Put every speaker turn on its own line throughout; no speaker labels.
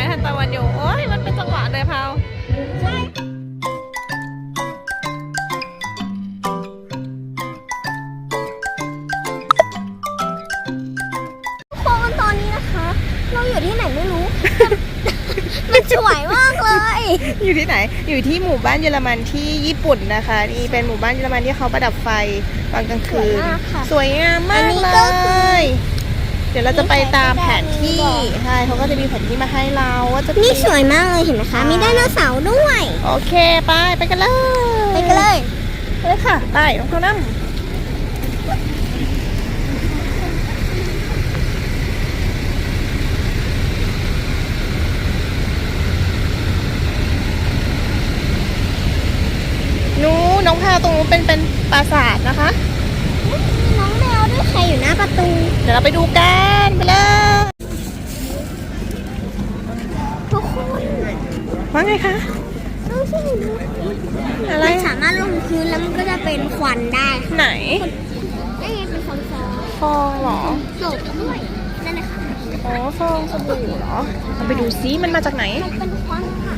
ม้ทันตะวันอยู่ โอ้ยมันเป็นจังหวะเลยพาว
ทุกคนตอนนี้นะคะ เราอยู่ที่ไหนไม่รู้ มันสวยมากเลย
อยู่ที่ไหน อยู่ที่หมู่บ้านเยอรมันที่ญี่ปุ่นนะคะ นี่เป็นหมู่บ้านเยอรมันที่เขาประดับไฟตอนกลางคืน
สวยมากค่ะ
สวยงามมา
อัน
ก
นี้
เล
ก็คือ
ย เดี๋ยวเราจะไปตามแผนที่
มีบอก
ใช่เขาก็จะมีแผนที่มาให้เราว่าจะ
นี่สวยมากเลยเห็นไหมคะ มีไดโนเสาร์ด้วย
โอเคไปไปกันเลย
ไปกันเลย
ไปเลยค่ะไปน้องเขานั่งนู้นน้องพาตรงนู้นเป็นเป็นปราสาทนะคะ
ประตู
เดี๋ยวเราไปดูกันไปเลย
ทุกคน
ว่าไงคะ
ดูสิ
อะไร
มันสามารถลงพื้นแล้วมันก็จะเป็นควันได้
ไหน
ได้ไงเป็นฟองฟอง
ฟองเหรอ
โศกด้วยนั่นนะคะ
อ๋อฟองสบู่เหรอเราไปดูซิมันมาจากไหน
มันเป็นควันค่ะ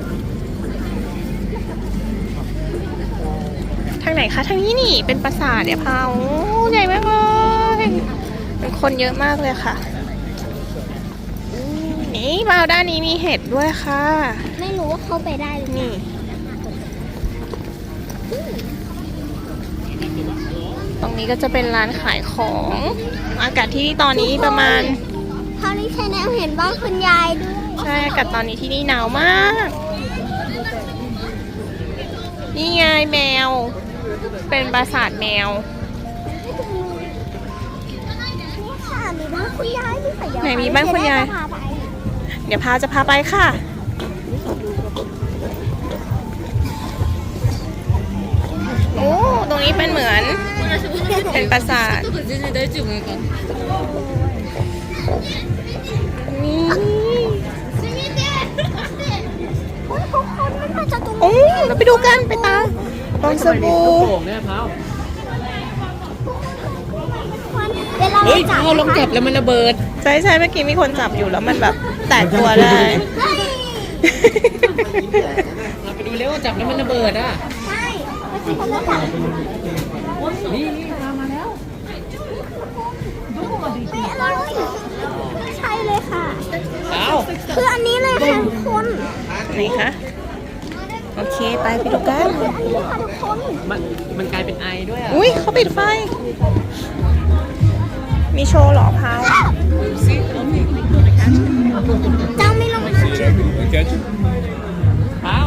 ทางไหนคะทางนี้นี่เป็นปราสาทเนี่ยพาวโอ้ใหญ่มากเลยเป็นคนเยอะมากเลยค่ะนี่พาวด้านนี้มีเห็ดด้วยค่ะ
ไม่รู้ว่าเข้าไปได้หรือเปล่า
นี่ตรงนี้ก็จะเป็นร้านขายของ อากาศที่ตอนนี้ประมาณ
คราวนี้ชาแนลเห็นบ้านคุณยายด้วย
ใช่อากาศตอนนี้ที่นี่หนาวมาก นี่ไงแมว เป็นปราสาทแมว
นี่ค่ะมีบ้านคุณยายด้วยค่ะเดี๋ยว
ไหนมีบ้านคุณยาย
จะพไป
เดี๋ยวพาจะพาไปค่ะ โอ้ ตรงนี้เป็นเหมือน เป็นปราสาท นี่
โอ้ยทุกคนมันมาจากตรง
โอ้
นี้
เราไปดูกันไปตาม ฟองสบู่
โป่งเนี่ยเท้า
เดี๋ยวเรา
เฮ้ย
จับ
เท้าลองจับแล้วมันระเบิด
ใช่ใช่เมื่อกี้มีคนจับอยู่แล้วมันแบบแตกตัวได้
เฮ้ย
เราไปดูเร็วจับแล้วมันระเบิดอะ
ใช่ไม่ใช่คนละจับ
นี่นี่ตามมาแล้ว
ไม่อะไรไม่ใช่เลยค่ะ
เท้า
คืออันนี้เลยค่ะทุกคน
ไหนคะ โอเค ไปไปดูกัน
คืออันนี้ค่ะทุกคน
มันมันกลายเป็นไอด้วยอะ
อุ้ยเขาปิดไฟ มีโชว์เหรอพาว
เจ้าไม่ลงมา
เท้า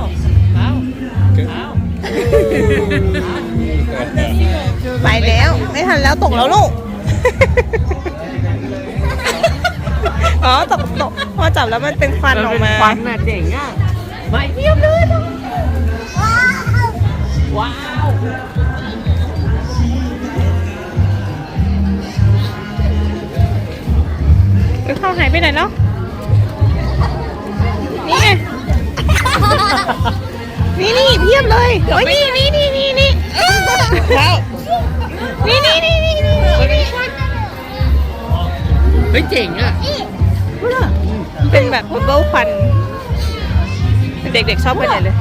เท้าเท้า
ไปแล้ว ไม่ทันแล้วตกแล้วลูก อ๋อตกตกพอจับแล้วมันเป็นควันออกมา
ควันน่ะเจ๋งอะไม่เทียบเลย ว้าว
ไปเข้าหายไปไหนแล้วนี่ไง นี่นี่เพียบเลยโอ้ยนี่นี่นี่นี่นี่
เท้า
นี่นี่นี่นี่นี่
เฮ้ยเจ๋งอะ
เป็นแบบบับเบิ้ลควันเด็กๆชอบไปไหนเลย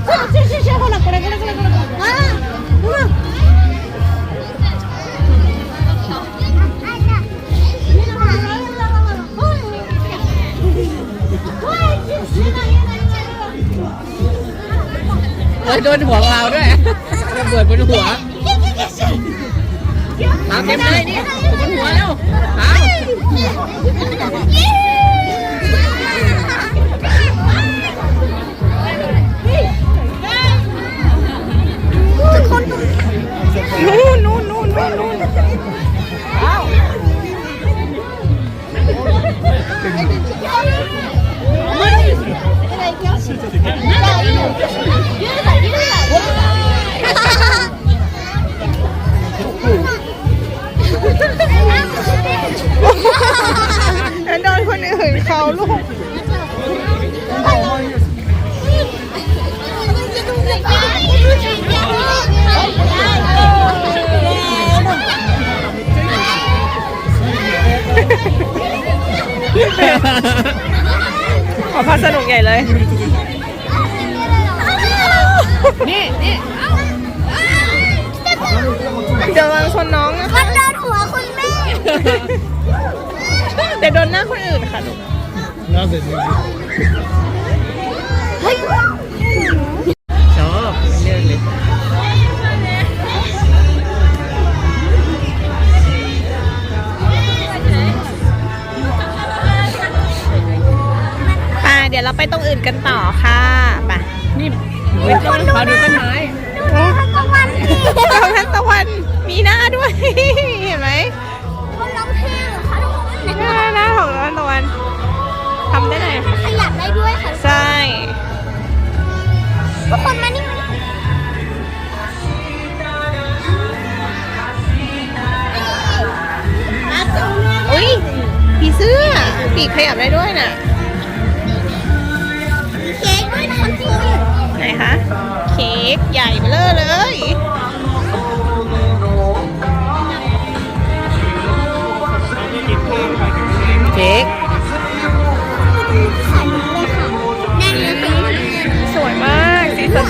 นหัวเราาลู
ก
ขอพัสนุกใหญ่เลย
นี่นี่
เดี๋ยวชนน้องนะคะ
มันโดนหัวคุณแม่
แต่โดนหน้าคนอื่นค่ะลูก
เฮ้ย
ชอบเรื่องเลย
ไปเดี๋ยวเราไปตรงอื่นกันต่อค่ะไป
นี่พาดูต้นไม้
ตะวัน
น้องทันตะวันมีหน้าด้วย เห็นไหม
เขาร้องเพลงเหรอคะทุกคน
หน้าหน้าของน้องทันตะวัน ทำได้ไหน
ขยับได้ด้วยค่ะ
ใช่
ทุกคนมานี่มานี่
อุ้ยผีเสื้อปีกขยับได้ด้วยน่ะ
มีเค้กด้วยนะคะคุณ
ไหนคะ เค้กใหญ่เบ้อเลย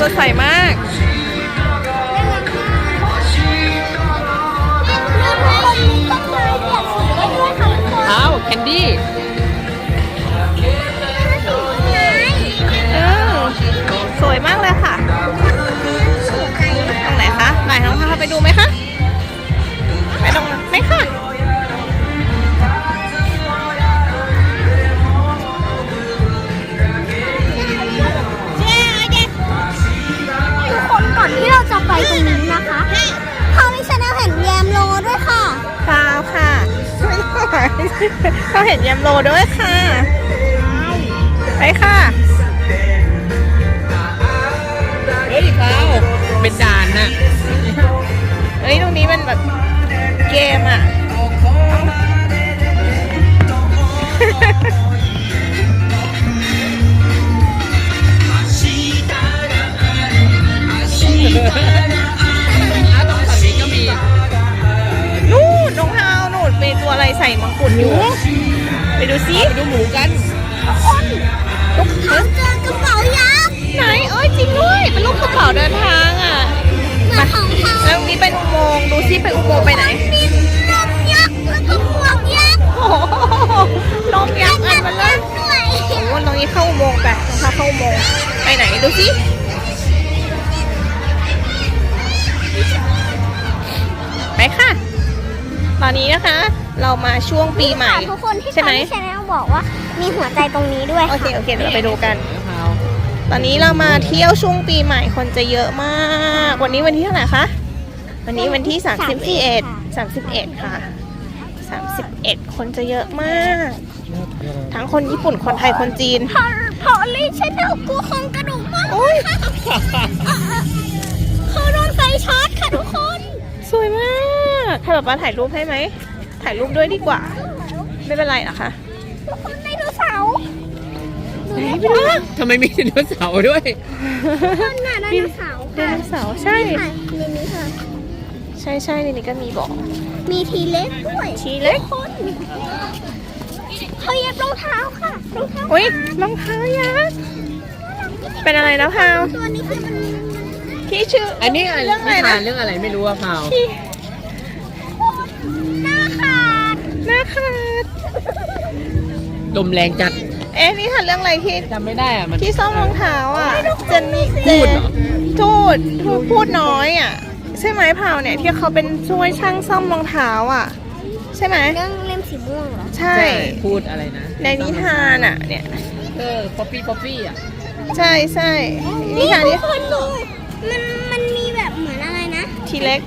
ดใสมาก
เขาเห็นยำ
โลด้วยค่ะ ไปค่ะ
เฮ้ยเท้าเป็นด่านน่ะ
เฮ้ยตรงนี้มันแบบเกมอะ
อ้
ไปดูซิ
ไปดูหมูกัน
เขาเจอกระเป๋ายักษ์
ไหนเอ้ยจริงด้วยเป็นรูปกระเป๋าเดินทางอะ
เหมือนของเขา
แล้วตรงนี้เป็นอุโมงค์ดูซิไปอุโมงค์ไปไหน
มีนมยักษ์แล้วก็หมวกยักษ์
โอ้โหลมยักษ์อันมันเลย
ด้วย
โอ้โหตรงนี้เข้าอุโมงค์ไปตรงพาเข้าอุโมงค์ไปไหนดูซิไปค่ะ ตอนนี้นะคะ เรามาช่วงปีใหม่
ค่ะทุกคนที่
ใช่ไหม
ชาแนลบอกว่ามีหัวใจตรงนี้ด้วย
โอเคโอเคเดี๋ยวเราไปดูกัน
เท้า
ตอนนี้เรามาเที่ยวช่วงปีใหม่คนจะเยอะมาก วันนี้วันที่เท่าไหร่คะวันนี้วันที่31 31ค่ะ31 คนจะเยอะมาก ทั้งคนญี่ปุ่น คนไทย คนจีน
พอพอลี่ชาแนลกลัวโครงกระดูกมาก
โอ้ย
เขาโดนไฟช็อตค่ะทุกคน
สวยมากให้ป๊าป๊าถ่ายรูปให้ไหม ถ่ายรูปด้วยดีกว่า ไม่เป็นไรเหรอคะ
ทุกคนไดโนเสาร์ดู
ไหน
นะ
ไปดูนะ
ทำไมมีไดโนเสาร์ด้วย
คนน่ะไดโนเสาร์
ได
ค่ะ
โนเสาร์ใช่
นี่ค่ะในนี้ค่ะ
ใช่ใช่ในนี้ก็มีบอก
มีทีเล็กด้วย
ทีเล็ก
คนเขาเย็บรองเท้าค่ะรองเท้า
อุ้ยรองเท้ายักษ์เป็นอะไรนะพาว
ตัวนี้คือมัน
ที่ชื่อ
อันนี้อะไร
เรื่องอะไร
นิทา
นะ
นเรื่องอะไรไม่รู้อะเท้า
ที่
ห ด
หน้าขาด
ลมแรงจัด
เอ๊ะนี่ค่ะเรื่องอะไรที่
จำไม่ได้อะมัน
ที่ซ่อมรองเท้าอะเจนนี่
พูดเหรอ
พูดพูดพูดน้อยอะ ใช่ไหมพาวเนี่ยที่เขาเป็นช่วยช่างซ่อมรองเท้าอะ ใช่ไหม
เรื่องเล่มสีม่วงเหรอ
ใช่
ใช่พูดอะไรนะ
ในนิทานอะ เนี่ย
เออ ป๊อปปี้ ป๊อปปี้อะ
ใช่ใช่นิทาน
ทุ
นี้
กคนดูมันมันมีแบบเหมือนอะไรนะ
ทีเล็ก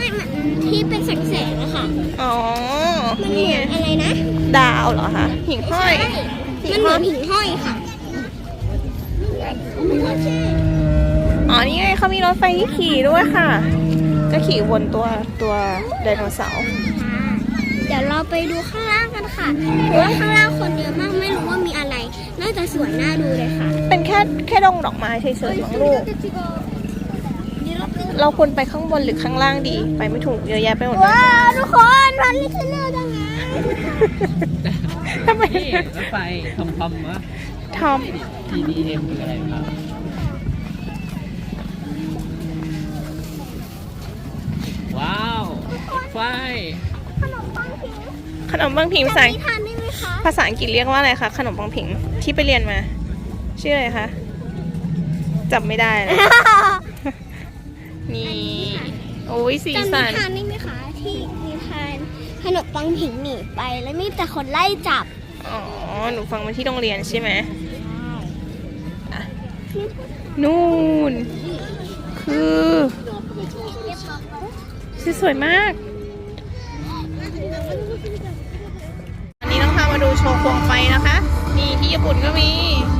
ไม่เหมือนที่เป็นแสงๆอะค่ะ
อ๋อ
มันเห
นี่
มื
ไง
อนอะไรนะ
ดาวเหรอคะหิ่งห้อย
ใช่มันเหมือนหิ่งห้อยค่ะ
อ๋อ นี่ไงเขามีรถไฟที่ขี่ด้วยค่ะ ก็ขี่วนตัวตัวไดโนเสาร์
เดี๋ยวเราไปดูข้างล่างกันค่ะเพราะว่าข้างล่างคนเยอะมากไม่รู้ว่ามีอะไร น่าจะสวยน่าดูเลยค่ะ
เป็นแค่แค่ดงดอกไม้เฉยๆของลูก เราควรไปข้างบนหรือข้างล่างดี ไปไม่ถูกเยอะแยะไปหมดเลย
ว้าวทุกคนพันลิชเนอร์จังไง
ทำไม
นี่รถไฟทอมทอมวะ
ทอม
TDM คืออะไรครับว้าวรถไฟ
ขนมปังผิง
ขนมปังผิงภาษา
จำนิทานได้ไหมคะ
ภาษาอังกฤษเรียกว่าอะไรคะ ขนมปังผิงที่ไปเรียนมา ชื่ออะไรคะจำไม่ได้เลย นี่ โอ้ยสี
จำนิ
สัน
ทานได้ไหมคะที่นิทานขนมปังผิงหนีไปแล้วมีแต่คนไล่จับ
อ๋อ หนูฟังมาที่โรงเรียนใช่ไหมอะนู่น คือสีสวยมาก อันนี้ต้องพามาดูโชว์โคมไฟนะคะ นี่ที่ญี่ปุ่นก็มีใช่ไหม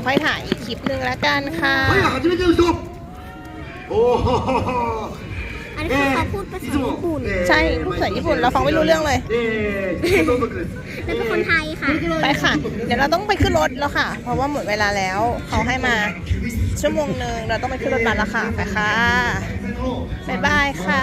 ยวค่อ
ยถ่ายอีกคลิปหนึ่งแล้วกันค่ะ
อจบโอ้โห
อันนี้คือเขาพูดภาษาญี่ปุ่น
ใช่พูดภาษาญี่ปุ่นเราฟังไม่รู้เรื่องเลย
แล้วเป็นคนไทยค่ะ
ไปค่ะ เดี๋ยวเราต้องไปขึ้นรถแล้วค่ะ เพราะว่าหมดเวลาแล้วเขาให้มา ชั่วโมงหนึ่งเราต้องไปขึ้นรถบัสแล้วค่ะ ไปค่ะบ๊ายบายค่ะ